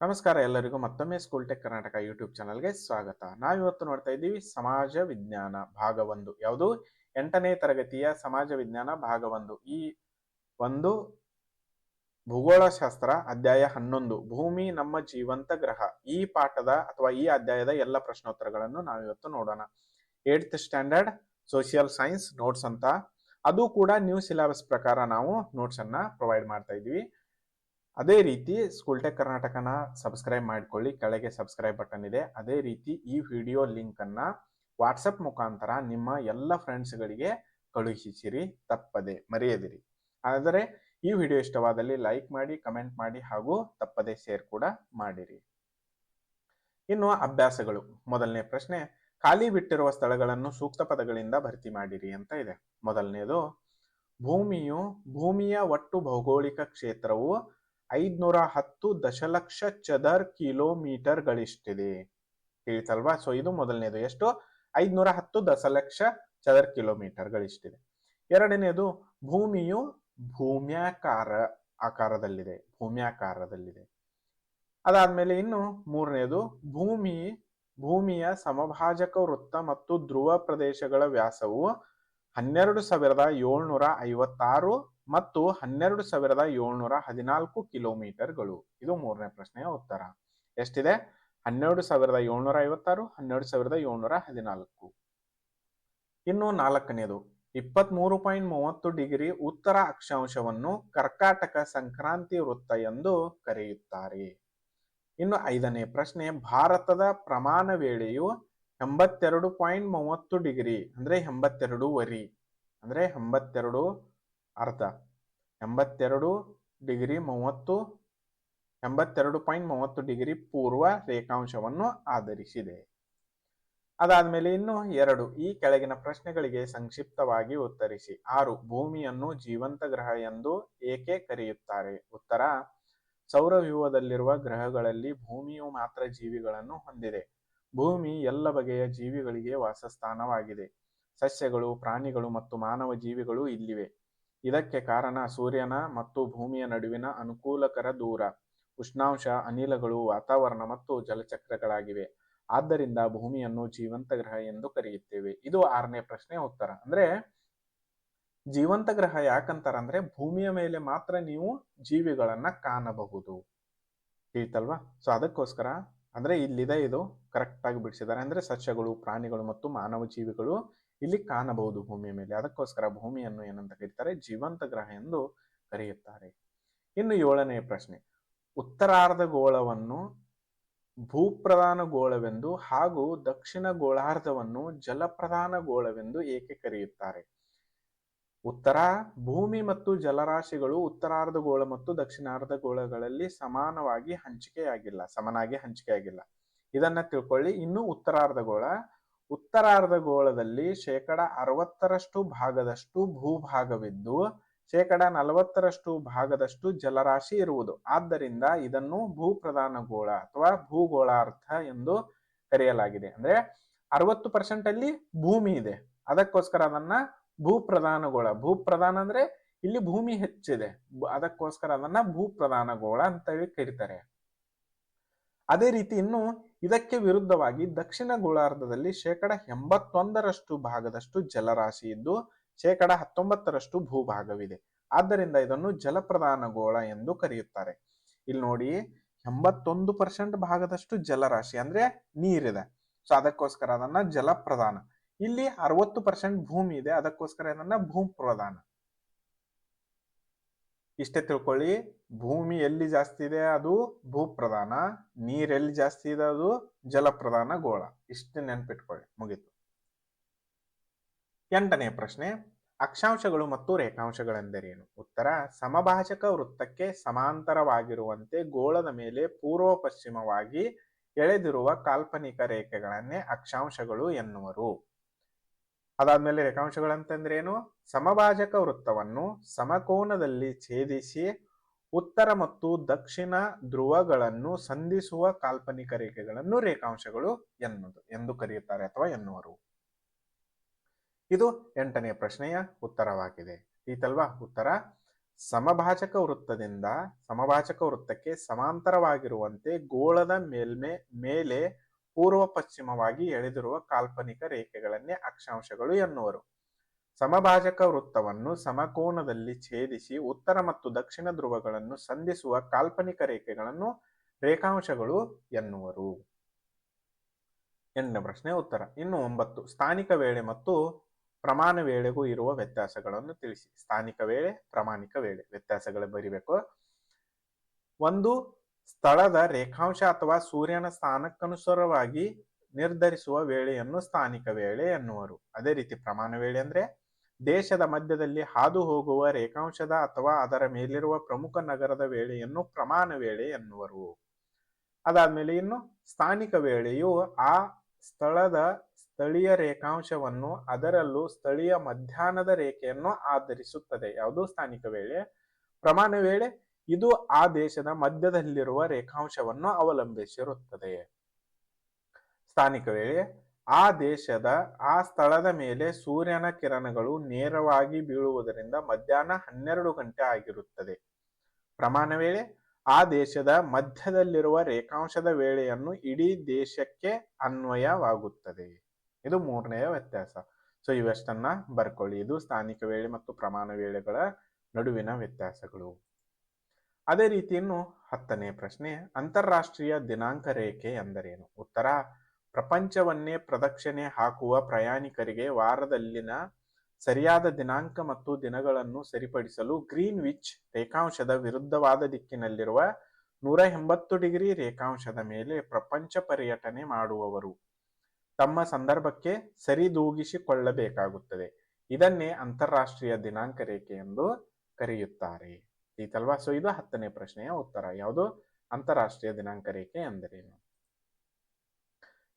ನಮಸ್ಕಾರ ಎಲ್ಲರಿಗೂ ಮತ್ತೊಮ್ಮೆ ಸ್ಕೂಲ್ ಟೆಕ್ ಕರ್ನಾಟಕ ಯೂಟ್ಯೂಬ್ ಚಾನಲ್ಗೆ ಸ್ವಾಗತ. ನಾವಿವತ್ತು ನೋಡ್ತಾ ಇದ್ದೀವಿ ಸಮಾಜ ವಿಜ್ಞಾನ ಭಾಗ ಒಂದು. ಯಾವುದು? ಎಂಟನೇ ತರಗತಿಯ ಸಮಾಜ ವಿಜ್ಞಾನ ಭಾಗ ಒಂದು. ಈ ಒಂದು ಭೂಗೋಳಶಾಸ್ತ್ರ ಅಧ್ಯಾಯ ಹನ್ನೊಂದು. ಭೂಮಿ, ನಮ್ಮ ಜೀವಂತ ಗ್ರಹ. ಈ ಪಾಠದ ಅಥವಾ ಈ ಅಧ್ಯಾಯದ ಎಲ್ಲ ಪ್ರಶ್ನೋತ್ತರಗಳನ್ನು ನಾವಿವತ್ತು ನೋಡೋಣ. Eighth standard social science notes ಅಂತ. ಅದು ಕೂಡ ನ್ಯೂ ಸಿಲೆಬಸ್ ಪ್ರಕಾರ ನಾವು ನೋಟ್ಸ್ ಅನ್ನ ಪ್ರೊವೈಡ್ ಮಾಡ್ತಾ ಇದ್ವಿ ಅದೇ ರೀತಿ ಸ್ಕೂಲ್ ಟೆಕ್ ಕರ್ನಾಟಕನ ಸಬ್ಸ್ಕ್ರೈಬ್ ಮಾಡ್ಕೊಳ್ಳಿ, ಕೆಳಗೆ ಸಬ್ಸ್ಕ್ರೈಬ್ ಬಟನ್ ಇದೆ. ಅದೇ ರೀತಿ ಈ ವಿಡಿಯೋ ಲಿಂಕ್ ಅನ್ನ ವಾಟ್ಸಪ್ ಮುಖಾಂತರ ನಿಮ್ಮ ಎಲ್ಲ ಫ್ರೆಂಡ್ಸ್ಗಳಿಗೆ ಕಳುಹಿಸಿರಿ. ತಪ್ಪದೆ ಮರೆಯದಿರಿ. ಆದರೆ ಈ ವಿಡಿಯೋ ಇಷ್ಟವಾದಲ್ಲಿ ಲೈಕ್ ಮಾಡಿ ಕಮೆಂಟ್ ಮಾಡಿ ಹಾಗೂ ತಪ್ಪದೆ ಶೇರ್ ಕೂಡ ಮಾಡಿರಿ. ಇನ್ನು ಅಭ್ಯಾಸಗಳು. ಮೊದಲನೇ ಪ್ರಶ್ನೆ, ಖಾಲಿ ಬಿಟ್ಟಿರುವ ಸ್ಥಳಗಳನ್ನು ಸೂಕ್ತ ಪದಗಳಿಂದ ಭರ್ತಿ ಮಾಡಿರಿ ಅಂತ ಇದೆ. ಮೊದಲನೇದು, ಭೂಮಿಯು ಭೂಮಿಯ ಒಟ್ಟು ಭೌಗೋಳಿಕ ಕ್ಷೇತ್ರವು ಐದ್ನೂರ ಹತ್ತು ದಶಲಕ್ಷ ಚದರ್ ಕಿಲೋಮೀಟರ್ಗಳಿಷ್ಟಿದೆ. ತಿಳಿತಲ್ವಾ? ಸೊ ಇದು ಮೊದಲನೇದು. ಎಷ್ಟು? ಐದ್ನೂರ ಹತ್ತು ದಶಲಕ್ಷ ಚದರ್ ಕಿಲೋಮೀಟರ್ಗಳಿಷ್ಟಿದೆ. ಎರಡನೇದು, ಭೂಮಿಯು ಭೂಮ್ಯಾಕಾರ ಆಕಾರದಲ್ಲಿದೆ. ಭೂಮ್ಯಾಕಾರದಲ್ಲಿದೆ. ಅದಾದ್ಮೇಲೆ ಇನ್ನು ಮೂರನೇದು, ಭೂಮಿ, ಭೂಮಿಯ ಸಮಭಾಜಕ ವೃತ್ತ ಮತ್ತು ಧ್ರುವ ಪ್ರದೇಶಗಳ ವ್ಯಾಸವು ಹನ್ನೆರಡು ಸಾವಿರದ ಏಳ್ನೂರ ಐವತ್ತಾರು ಮತ್ತು ಹನ್ನೆರಡು ಸಾವಿರದ ಏಳ್ನೂರ ಹದಿನಾಲ್ಕು ಕಿಲೋಮೀಟರ್ಗಳು. ಇದು ಮೂರನೇ ಪ್ರಶ್ನೆಯ ಉತ್ತರ. ಎಷ್ಟಿದೆ? ಹನ್ನೆರಡು ಸಾವಿರದ ಏಳ್ನೂರ ಐವತ್ತಾರು, ಹನ್ನೆರಡು ಸಾವಿರದ ಏಳ್ನೂರ ಹದಿನಾಲ್ಕು. ಇನ್ನು ನಾಲ್ಕನೇದು. ಇಪ್ಪತ್ಮೂರು ಪಾಯಿಂಟ್ ಮೂವತ್ತು ಡಿಗ್ರಿ ಉತ್ತರ ಅಕ್ಷಾಂಶವನ್ನು ಕರ್ಕಾಟಕ ಸಂಕ್ರಾಂತಿ ವೃತ್ತ ಎಂದು ಕರೆಯುತ್ತಾರೆ. ಇನ್ನು ಐದನೇ ಪ್ರಶ್ನೆ, ಭಾರತದ ಪ್ರಮಾಣ ವೇಳೆಯು ಎಂಬತ್ತೆರಡು ಪಾಯಿಂಟ್ ಮೂವತ್ತು ಡಿಗ್ರಿ, ಅಂದ್ರೆ ಎಂಬತ್ತೆರಡು ವರಿ, ಅಂದ್ರೆ ಎಂಬತ್ತೆರಡು ಅರ್ಧ ಎಂಬತ್ತೆರಡು ಡಿಗ್ರಿ ಮೂವತ್ತು, ಎಂಬತ್ತೆರಡು ಪಾಯಿಂಟ್ ಮೂವತ್ತು ಡಿಗ್ರಿ ಪೂರ್ವ ರೇಖಾಂಶವನ್ನು ಆಧರಿಸಿದೆ. ಅದಾದ್ಮೇಲೆ ಇನ್ನು ಎರಡು, ಈ ಕೆಳಗಿನ ಪ್ರಶ್ನೆಗಳಿಗೆ ಸಂಕ್ಷಿಪ್ತವಾಗಿ ಉತ್ತರಿಸಿ. ಆರು, ಭೂಮಿಯನ್ನು ಜೀವಂತ ಗ್ರಹ ಎಂದು ಏಕೆ ಕರೆಯುತ್ತಾರೆ? ಉತ್ತರ ಸೌರವ್ಯೂಹದಲ್ಲಿರುವ ಗ್ರಹಗಳಲ್ಲಿ ಭೂಮಿಯು ಮಾತ್ರ ಜೀವಿಗಳನ್ನು ಹೊಂದಿದೆ. ಭೂಮಿ ಎಲ್ಲ ಬಗೆಯ ಜೀವಿಗಳಿಗೆ ವಾಸಸ್ಥಾನವಾಗಿದೆ. ಸಸ್ಯಗಳು, ಪ್ರಾಣಿಗಳು ಮತ್ತು ಮಾನವ ಜೀವಿಗಳು ಇಲ್ಲಿವೆ. ಇದಕ್ಕೆ ಕಾರಣ ಸೂರ್ಯನ ಮತ್ತು ಭೂಮಿಯ ನಡುವಿನ ಅನುಕೂಲಕರ ದೂರ, ಉಷ್ಣಾಂಶ, ಅನಿಲಗಳು, ವಾತಾವರಣ ಮತ್ತು ಜಲಚಕ್ರಗಳಾಗಿವೆ. ಆದ್ದರಿಂದ ಭೂಮಿಯನ್ನು ಜೀವಂತ ಗ್ರಹ ಎಂದು ಕರೆಯುತ್ತೇವೆ. ಇದು ಆರನೇ ಪ್ರಶ್ನೆ ಉತ್ತರ. ಅಂದ್ರೆ, ಜೀವಂತ ಗ್ರಹ ಯಾಕಂತಾರ ಅಂದ್ರೆ ಭೂಮಿಯ ಮೇಲೆ ಮಾತ್ರ ನೀವು ಜೀವಿಗಳನ್ನ ಕಾಣಬಹುದು. ತಿಳಿತಲ್ವಾ? ಸೊ ಅದಕ್ಕೋಸ್ಕರ ಅಂದ್ರೆ ಇಲ್ಲಿದೆ ಇದು ಕರೆಕ್ಟಾಗಿ ಬಿಡಿಸಿದ್ದಾರೆ. ಅಂದರೆ ಸಸ್ಯಗಳು, ಪ್ರಾಣಿಗಳು ಮತ್ತು ಮಾನವ ಜೀವಿಗಳು ಇಲ್ಲಿ ಕಾಣಬಹುದು ಭೂಮಿಯ ಮೇಲೆ. ಅದಕ್ಕೋಸ್ಕರ ಭೂಮಿಯನ್ನು ಏನಂತ ಕರೀತಾರೆ? ಜೀವಂತ ಗ್ರಹ ಎಂದು ಕರೆಯುತ್ತಾರೆ. ಇನ್ನು ಏಳನೆಯ ಪ್ರಶ್ನೆ. ಉತ್ತರಾರ್ಧ ಗೋಳವನ್ನು, ಭೂಪ್ರಧಾನ ಗೋಳವೆಂದು ಹಾಗೂ ದಕ್ಷಿಣ ಗೋಳಾರ್ಧವನ್ನು ಜಲಪ್ರಧಾನ ಗೋಳವೆಂದು ಏಕೆ ಕರೆಯುತ್ತಾರೆ? ಉತ್ತರ, ಭೂಮಿ ಮತ್ತು ಜಲರಾಶಿಗಳು ಉತ್ತರಾರ್ಧ ಗೋಳ ಮತ್ತು ದಕ್ಷಿಣಾರ್ಧ ಗೋಳಗಳಲ್ಲಿ ಸಮಾನವಾಗಿ ಹಂಚಿಕೆಯಾಗಿಲ್ಲ, ಸಮನಾಗಿ ಹಂಚಿಕೆಯಾಗಿಲ್ಲ. ಇದನ್ನ ತಿಳ್ಕೊಳ್ಳಿ. ಇನ್ನು ಉತ್ತರಾರ್ಧ ಗೋಳ, ಉತ್ತರಾರ್ಧ ಗೋಳದಲ್ಲಿ ಶೇಕಡ ಅರವತ್ತರಷ್ಟು ಭಾಗದಷ್ಟು ಭೂಭಾಗವಿದ್ದು, ಶೇಕಡ ನಲವತ್ತರಷ್ಟು ಭಾಗದಷ್ಟು ಜಲರಾಶಿ ಇರುವುದು. ಆದ್ದರಿಂದ ಇದನ್ನು ಭೂಪ್ರಧಾನ ಗೋಳ ಅಥವಾ ಭೂಗೋಳಾರ್ಧ ಎಂದು ಕರೆಯಲಾಗಿದೆ. ಅಂದ್ರೆ ಅರವತ್ತು ಪರ್ಸೆಂಟ್ ಅಲ್ಲಿ ಭೂಮಿ ಇದೆ. ಅದಕ್ಕೋಸ್ಕರ ಅದನ್ನ ಭೂಪ್ರಧಾನ ಗೋಳ ಭೂಪ್ರಧಾನ ಅಂದ್ರೆ ಇಲ್ಲಿ ಭೂಮಿ ಹೆಚ್ಚಿದೆ. ಅದಕ್ಕೋಸ್ಕರ ಅದನ್ನ ಭೂಪ್ರಧಾನ ಗೋಳ ಅಂತ ಹೇಳಿ ಕರೀತಾರೆ. ಅದೇ ರೀತಿ ಇನ್ನು ಇದಕ್ಕೆ ವಿರುದ್ಧವಾಗಿ ದಕ್ಷಿಣ ಗೋಳಾರ್ಧದಲ್ಲಿ ಶೇಕಡ ಎಂಬತ್ತೊಂದರಷ್ಟು ಭಾಗದಷ್ಟು ಜಲರಾಶಿ ಇದ್ದು, ಶೇಕಡ ಹತ್ತೊಂಬತ್ತರಷ್ಟು ಭೂಭಾಗವಿದೆ. ಆದ್ದರಿಂದ ಇದನ್ನು ಜಲಪ್ರಧಾನ ಗೋಳ ಎಂದು ಕರೆಯುತ್ತಾರೆ. ಇಲ್ಲಿ ನೋಡಿ, ಎಂಬತ್ತೊಂದು ಪರ್ಸೆಂಟ್ ಭಾಗದಷ್ಟು ಜಲರಾಶಿ ಅಂದ್ರೆ ನೀರಿದೆ. ಸೊ, ಅದಕ್ಕೋಸ್ಕರ ಅದನ್ನ ಜಲಪ್ರಧಾನ. ಇಲ್ಲಿ ಅರವತ್ತು ಪರ್ಸೆಂಟ್ ಭೂಮಿ ಇದೆ. ಅದಕ್ಕೋಸ್ಕರ ನನ್ನ ಭೂ ಪ್ರಧಾನ. ಇಷ್ಟೇ ತಿಳ್ಕೊಳ್ಳಿ. ಭೂಮಿ ಎಲ್ಲಿ ಜಾಸ್ತಿ ಇದೆ? ಅದು ಭೂಪ್ರದಾನ ನೀರೆಲ್ಲಿ ಜಾಸ್ತಿ ಇದೆ? ಅದು ಜಲಪ್ರಧಾನ ಗೋಳ. ಇಷ್ಟು ನೆನ್ಪಿಟ್ಕೊಳ್ಳಿ. ಮುಗೀತು. ಎಂಟನೇ ಪ್ರಶ್ನೆ. ಅಕ್ಷಾಂಶಗಳು ಮತ್ತು ರೇಖಾಂಶಗಳೆಂದರೇನು? ಉತ್ತರ, ಸಮಭಾಜಕ ವೃತ್ತಕ್ಕೆ ಸಮಾಂತರವಾಗಿರುವಂತೆ ಗೋಳದ ಮೇಲೆ ಪೂರ್ವ ಪಶ್ಚಿಮವಾಗಿ ಎಳೆದಿರುವ ಕಾಲ್ಪನಿಕ ರೇಖೆಗಳನ್ನೇ ಅಕ್ಷಾಂಶಗಳು ಎನ್ನುವರು. ಅದಾದ್ಮೇಲೆ ರೇಖಾಂಶಗಳಂತಂದ್ರೇನು? ಸಮಭಾಜಕ ವೃತ್ತವನ್ನು ಸಮಕೋನದಲ್ಲಿ ಛೇದಿಸಿ ಉತ್ತರ ಮತ್ತು ದಕ್ಷಿಣ ಧ್ರುವಗಳನ್ನು ಸಂಧಿಸುವ ಕಾಲ್ಪನಿಕ ರೇಖೆಗಳನ್ನು ರೇಖಾಂಶಗಳು ಎನ್ನುವುದು ಎಂದು ಕರೆಯುತ್ತಾರೆ ಅಥವಾ ಎನ್ನುವರು. ಇದು ಎಂಟನೇ ಪ್ರಶ್ನೆಯ ಉತ್ತರವಾಗಿದೆ. ಈತಲ್ವಾ? ಉತ್ತರ, ಸಮಭಾಜಕ ವೃತ್ತದಿಂದ ಸಮಭಾಜಕ ವೃತ್ತಕ್ಕೆ ಸಮಾಂತರವಾಗಿರುವಂತೆ ಗೋಳದ ಮೇಲ್ಮೆ, ಮೇಲೆ ಪೂರ್ವ ಪಶ್ಚಿಮವಾಗಿ ಎಳೆದಿರುವ ಕಾಲ್ಪನಿಕ ರೇಖೆಗಳನ್ನೇ ಅಕ್ಷಾಂಶಗಳು ಎನ್ನುವರು. ಸಮಭಾಜಕ ವೃತ್ತವನ್ನು ಸಮಕೋನದಲ್ಲಿ ಛೇದಿಸಿ ಉತ್ತರ ಮತ್ತು ದಕ್ಷಿಣ ಧ್ರುವಗಳನ್ನು ಸಂಧಿಸುವ ಕಾಲ್ಪನಿಕ ರೇಖೆಗಳನ್ನು ರೇಖಾಂಶಗಳು ಎನ್ನುವರು. ಎಂಟನೇ ಪ್ರಶ್ನೆ ಉತ್ತರ. ಇನ್ನು ಒಂಬತ್ತು. ಸ್ಥಾನಿಕ ವೇಳೆ ಮತ್ತು ಪ್ರಮಾಣ ವೇಳೆಗೂ ಇರುವ ವ್ಯತ್ಯಾಸಗಳನ್ನು ತಿಳಿಸಿ. ಸ್ಥಾನಿಕ ವೇಳೆ, ಪ್ರಮಾಣಿಕ ವೇಳೆ. ವ್ಯತ್ಯಾಸಗಳು ಬರೀಬೇಕು. ಒಂದು ಸ್ಥಳದ ರೇಖಾಂಶ ಅಥವಾ ಸೂರ್ಯನ ಸ್ಥಾನಕ್ಕನುಸಾರವಾಗಿ ನಿರ್ಧರಿಸುವ ವೇಳೆಯನ್ನು ಸ್ಥಾನಿಕ ವೇಳೆ ಎನ್ನುವರು. ಅದೇ ರೀತಿ ಪ್ರಮಾಣ ವೇಳೆ ಅಂದ್ರೆ ದೇಶದ ಮಧ್ಯದಲ್ಲಿ ಹಾದು ಹೋಗುವ ರೇಖಾಂಶದ ಅಥವಾ ಅದರ ಮೇಲಿರುವ ಪ್ರಮುಖ ನಗರದ ವೇಳೆಯನ್ನು ಪ್ರಮಾಣ ವೇಳೆ ಎನ್ನುವರು. ಅದಾದ್ಮೇಲೆ ಇನ್ನು ಸ್ಥಾನಿಕ ವೇಳೆಯು ಆ ಸ್ಥಳದ ಸ್ಥಳೀಯ ರೇಖಾಂಶವನ್ನು ಅದರಲ್ಲೂ ಸ್ಥಳೀಯ ಮಧ್ಯಾಹ್ನದ ರೇಖೆಯನ್ನು ಆಧರಿಸುತ್ತದೆ. ಯಾವುದು? ಸ್ಥಾನಿಕ ವೇಳೆ. ಪ್ರಮಾಣ ವೇಳೆ ಇದು ಆ ದೇಶದ ಮಧ್ಯದಲ್ಲಿರುವ ರೇಖಾಂಶವನ್ನು ಅವಲಂಬಿಸಿರುತ್ತದೆ. ಸ್ಥಾನಿಕ ವೇಳೆ ಆ ದೇಶದ, ಆ ಸ್ಥಳದ ಮೇಲೆ ಸೂರ್ಯನ ಕಿರಣಗಳು ನೇರವಾಗಿ ಬೀಳುವುದರಿಂದ ಮಧ್ಯಾಹ್ನ ಹನ್ನೆರಡು ಗಂಟೆ ಆಗಿರುತ್ತದೆ. ಪ್ರಮಾಣ ವೇಳೆ ಆ ದೇಶದ ಮಧ್ಯದಲ್ಲಿರುವ ರೇಖಾಂಶದ ವೇಳೆಯನ್ನು ಇಡೀ ದೇಶಕ್ಕೆ ಅನ್ವಯವಾಗುತ್ತದೆ. ಇದು ಮೂರನೆಯ ವ್ಯತ್ಯಾಸ. ಸೊ ಇವೆಷ್ಟನ್ನ ಬರ್ಕೊಳ್ಳಿ. ಇದು ಸ್ಥಾನಿಕ ವೇಳೆ ಮತ್ತು ಪ್ರಮಾಣ ವೇಳೆಗಳ ನಡುವಿನ ವ್ಯತ್ಯಾಸಗಳು. ಅದೇ ರೀತಿ ಇನ್ನು ಹತ್ತನೇ ಪ್ರಶ್ನೆ, ಅಂತಾರಾಷ್ಟ್ರೀಯ ದಿನಾಂಕ ರೇಖೆ ಎಂದರೇನು? ಉತ್ತರ, ಪ್ರಪಂಚವನ್ನೇ ಪ್ರದಕ್ಷಿಣೆ ಹಾಕುವ ಪ್ರಯಾಣಿಕರಿಗೆ ವಾರದಲ್ಲಿನ ಸರಿಯಾದ ದಿನಾಂಕ ಮತ್ತು ದಿನಗಳನ್ನು ಸರಿಪಡಿಸಲು ಗ್ರೀನ್ ವಿಚ್ ರೇಖಾಂಶದ ವಿರುದ್ಧವಾದ ದಿಕ್ಕಿನಲ್ಲಿರುವ ನೂರ ಎಂಬತ್ತು ಡಿಗ್ರಿ ರೇಖಾಂಶದ ಮೇಲೆ ಪ್ರಪಂಚ ಪರ್ಯಟನೆ ಮಾಡುವವರು. ತಮ್ಮ ಸಂದರ್ಭಕ್ಕೆ ಸರಿದೂಗಿಸಿಕೊಳ್ಳಬೇಕಾಗುತ್ತದೆ. ಇದನ್ನೇ ಅಂತಾರಾಷ್ಟ್ರೀಯ ದಿನಾಂಕ ರೇಖೆ ಎಂದು ಕರೆಯುತ್ತಾರೆ. ಈತಲ್ವಾ ಸೊ ಇದು ಹತ್ತನೇ ಪ್ರಶ್ನೆಯ ಉತ್ತರ. ಯಾವುದು? ಅಂತಾರಾಷ್ಟ್ರೀಯ ದಿನಾಂಕ ರೇಖೆ ಎಂದರೇನು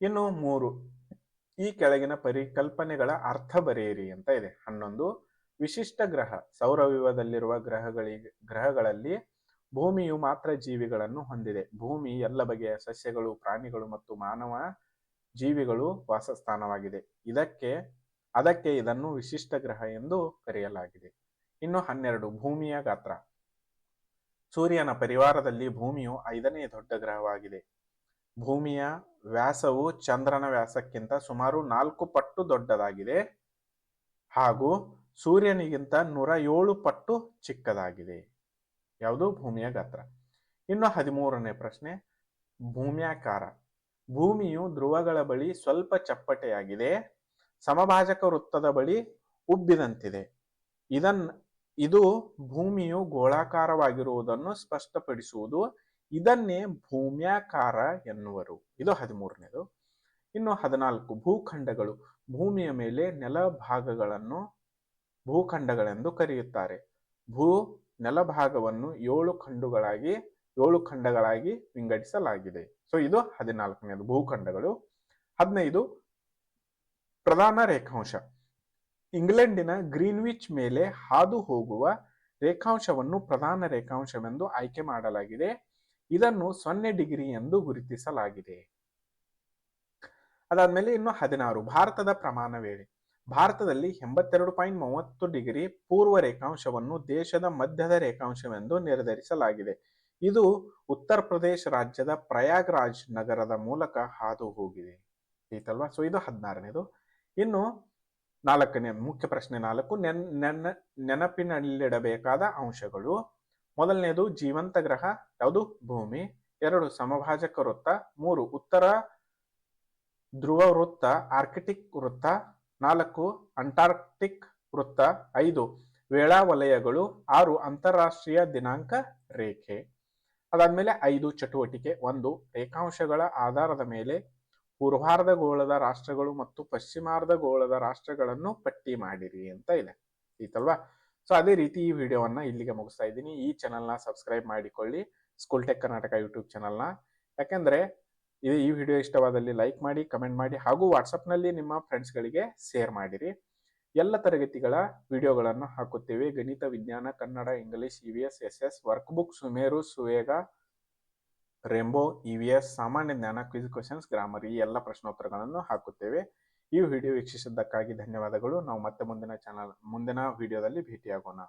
ಇನ್ನು ಮೂರು. ಈ ಕೆಳಗಿನ ಪರಿಕಲ್ಪನೆಗಳ ಅರ್ಥ ಬರೆಯಿರಿ ಅಂತ ಇದೆ. ಹನ್ನೊಂದು. ವಿಶಿಷ್ಟ ಗ್ರಹ, ಸೌರವ್ಯೂಹದಲ್ಲಿರುವ ಗ್ರಹಗಳಿಗೆ, ಗ್ರಹಗಳಲ್ಲಿ ಭೂಮಿಯು ಮಾತ್ರ ಜೀವಿಗಳನ್ನು ಹೊಂದಿದೆ. ಭೂಮಿ ಎಲ್ಲ ಬಗೆಯ ಸಸ್ಯಗಳು, ಪ್ರಾಣಿಗಳು ಮತ್ತು ಮಾನವ ಜೀವಿಗಳು ವಾಸಸ್ಥಾನವಾಗಿದೆ. ಇದಕ್ಕೆ, ಅದಕ್ಕೆ ಇದನ್ನು ವಿಶಿಷ್ಟ ಗ್ರಹ ಎಂದು ಕರೆಯಲಾಗಿದೆ. ಇನ್ನು ಹನ್ನೆರಡು. ಭೂಮಿಯ ಗಾತ್ರ. ಸೂರ್ಯನ ಪರಿವಾರದಲ್ಲಿ ಭೂಮಿಯು ಐದನೇ ದೊಡ್ಡ ಗ್ರಹವಾಗಿದೆ. ಭೂಮಿಯ ವ್ಯಾಸವು ಚಂದ್ರನ ವ್ಯಾಸಕ್ಕಿಂತ ಸುಮಾರು ನಾಲ್ಕು ಪಟ್ಟು ದೊಡ್ಡದಾಗಿದೆ ಹಾಗೂ ಸೂರ್ಯನಿಗಿಂತ ನೂರ ಏಳು ಪಟ್ಟು ಚಿಕ್ಕದಾಗಿದೆ. ಯಾವುದು? ಭೂಮಿಯ ಗಾತ್ರ. ಇನ್ನು ಹದಿಮೂರನೇ ಪ್ರಶ್ನೆ. ಭೂಮ್ಯಾಕಾರ. ಭೂಮಿಯು ಧ್ರುವಗಳ ಬಳಿ ಸ್ವಲ್ಪ ಚಪ್ಪಟೆಯಾಗಿದೆ. ಸಮಭಾಜಕ ವೃತ್ತದ ಬಳಿ ಉಬ್ಬಿದಂತಿದೆ. ಇದನ್ನ ಇದು ಭೂಮಿಯು ಗೋಳಾಕಾರವಾಗಿರುವುದನ್ನು ಸ್ಪಷ್ಟಪಡಿಸುವುದು. ಇದನ್ನೇ ಭೂಮ್ಯಾಕಾರ ಎನ್ನುವರು. ಇದು ಹದಿಮೂರನೇದು. ಇನ್ನು ಹದಿನಾಲ್ಕು, ಭೂಖಂಡಗಳು. ಭೂಮಿಯ ಮೇಲೆ ನೆಲ ಭಾಗಗಳನ್ನು ಭೂಖಂಡಗಳೆಂದು ಕರೆಯುತ್ತಾರೆ. ಭೂ ನೆಲಭಾಗವನ್ನು ಏಳು ಖಂಡುಗಳಾಗಿ, ಏಳು ಖಂಡಗಳಾಗಿ ವಿಂಗಡಿಸಲಾಗಿದೆ. ಸೊ ಇದು ಹದಿನಾಲ್ಕನೇದು ಭೂಖಂಡಗಳು. ಹದಿನೈದು, ಪ್ರಧಾನ ರೇಖಾಂಶ. ಇಂಗ್ಲೆಂಡಿನ ಗ್ರೀನ್ವಿಚ್ ಮೇಲೆ ಹಾದು ಹೋಗುವ ರೇಖಾಂಶವನ್ನು ಪ್ರಧಾನ ರೇಖಾಂಶವೆಂದು ಆಯ್ಕೆ ಮಾಡಲಾಗಿದೆ. ಇದನ್ನು ಸೊನ್ನೆ ಡಿಗ್ರಿ ಎಂದು ಗುರುತಿಸಲಾಗಿದೆ. ಅದಾದ್ಮೇಲೆ ಇನ್ನು ಹದಿನಾರು, ಭಾರತದ ಪ್ರಮಾಣ ವೇಳೆ ಭಾರತದಲ್ಲಿ ಎಂಬತ್ತೆರಡು ಪಾಯಿಂಟ್ ಮೂವತ್ತು ಡಿಗ್ರಿ ಪೂರ್ವ ರೇಖಾಂಶವನ್ನು ದೇಶದ ಮಧ್ಯದ ರೇಖಾಂಶವೆಂದು ನಿರ್ಧರಿಸಲಾಗಿದೆ. ಇದು ಉತ್ತರ ಪ್ರದೇಶ ರಾಜ್ಯದ ಪ್ರಯಾಗ್ರಾಜ್ ನಗರದ ಮೂಲಕ ಹಾದು ಹೋಗಿದೆ. ಆಯ್ತಲ್ವಾ ಸೊ ಇದು ಹದಿನಾರನೇದು. ಇನ್ನು ನಾಲ್ಕನೇ, ಮುಖ್ಯ ಪ್ರಶ್ನೆ ನಾಲ್ಕು, ನೆನ್, ನೆನ, ನೆನಪಿನಲ್ಲಿಡಬೇಕಾದ ಅಂಶಗಳು. ಮೊದಲನೇದು, ಜೀವಂತ ಗ್ರಹ, ಯಾವುದು? ಭೂಮಿ. ಎರಡು, ಸಮಭಾಜಕ ವೃತ್ತ. ಮೂರು, ಉತ್ತರ ಧ್ರುವ ವೃತ್ತ, ಆರ್ಕಿಟಿಕ್ ವೃತ್ತ. ನಾಲ್ಕು, ಅಂಟಾರ್ಕ್ಟಿಕ್ ವೃತ್ತ. ಐದು ವೇಳಾ ವಲಯಗಳು ಆರು, ಅಂತಾರಾಷ್ಟ್ರೀಯ ದಿನಾಂಕ ರೇಖೆ. ಅದಾದ್ಮೇಲೆ ಐದು, ಚಟುವಟಿಕೆ. ಒಂದು, ರೇಖಾಂಶಗಳ ಆಧಾರದ ಮೇಲೆ ಪೂರ್ವಾರ್ಧ ಗೋಳದ ರಾಷ್ಟ್ರಗಳು ಮತ್ತು ಪಶ್ಚಿಮಾರ್ಧ ಗೋಳದ ರಾಷ್ಟ್ರಗಳನ್ನು ಪಟ್ಟಿ ಮಾಡಿರಿ ಅಂತ ಇದೆ. ಈತಲ್ವಾ ಸೊ ಅದೇ ರೀತಿ ಈ ವಿಡಿಯೋವನ್ನ ಇಲ್ಲಿಗೆ ಮುಗಿಸ್ತಾ ಇದ್ದೀನಿ. ಈ ಚಾನಲ್ನ ಸಬ್ಸ್ಕ್ರೈಬ್ ಮಾಡಿಕೊಳ್ಳಿ. ಸ್ಕೂಲ್ ಟೆಕ್ ಕರ್ನಾಟಕ ಯೂಟ್ಯೂಬ್ ಚಾನಲ್ನ. ಯಾಕೆಂದ್ರೆ ಇದು ಈ ವಿಡಿಯೋ ಇಷ್ಟವಾದಲ್ಲಿ ಲೈಕ್ ಮಾಡಿ, ಕಮೆಂಟ್ ಮಾಡಿ, ಹಾಗೂ ವಾಟ್ಸಪ್ನಲ್ಲಿ ನಿಮ್ಮ ಫ್ರೆಂಡ್ಸ್ಗಳಿಗೆ ಶೇರ್ ಮಾಡಿರಿ. ಎಲ್ಲ ತರಗತಿಗಳ ವಿಡಿಯೋಗಳನ್ನು ಹಾಕುತ್ತೇವೆ. ಗಣಿತ, ವಿಜ್ಞಾನ, Kannada, English E V S S S work book Sumeru Suvega Rainbow, E V S, ಸಾಮಾನ್ಯ ಜ್ಞಾನ, ಕ್ವಿಜ್ ಕ್ವಶನ್ಸ್, ಗ್ರಾಮರ್ ಈ ಎಲ್ಲ ಪ್ರಶ್ನೋತ್ತರಗಳನ್ನು ಹಾಕುತ್ತೇವೆ. ಈ ವಿಡಿಯೋ ವೀಕ್ಷಿಸಿದ್ದಕ್ಕಾಗಿ ಧನ್ಯವಾದಗಳು. ನಾವು ಮತ್ತೆ ಮುಂದಿನ ಚಾನಲ್, ಮುಂದಿನ ವಿಡಿಯೋದಲ್ಲಿ ಭೇಟಿಯಾಗೋಣ.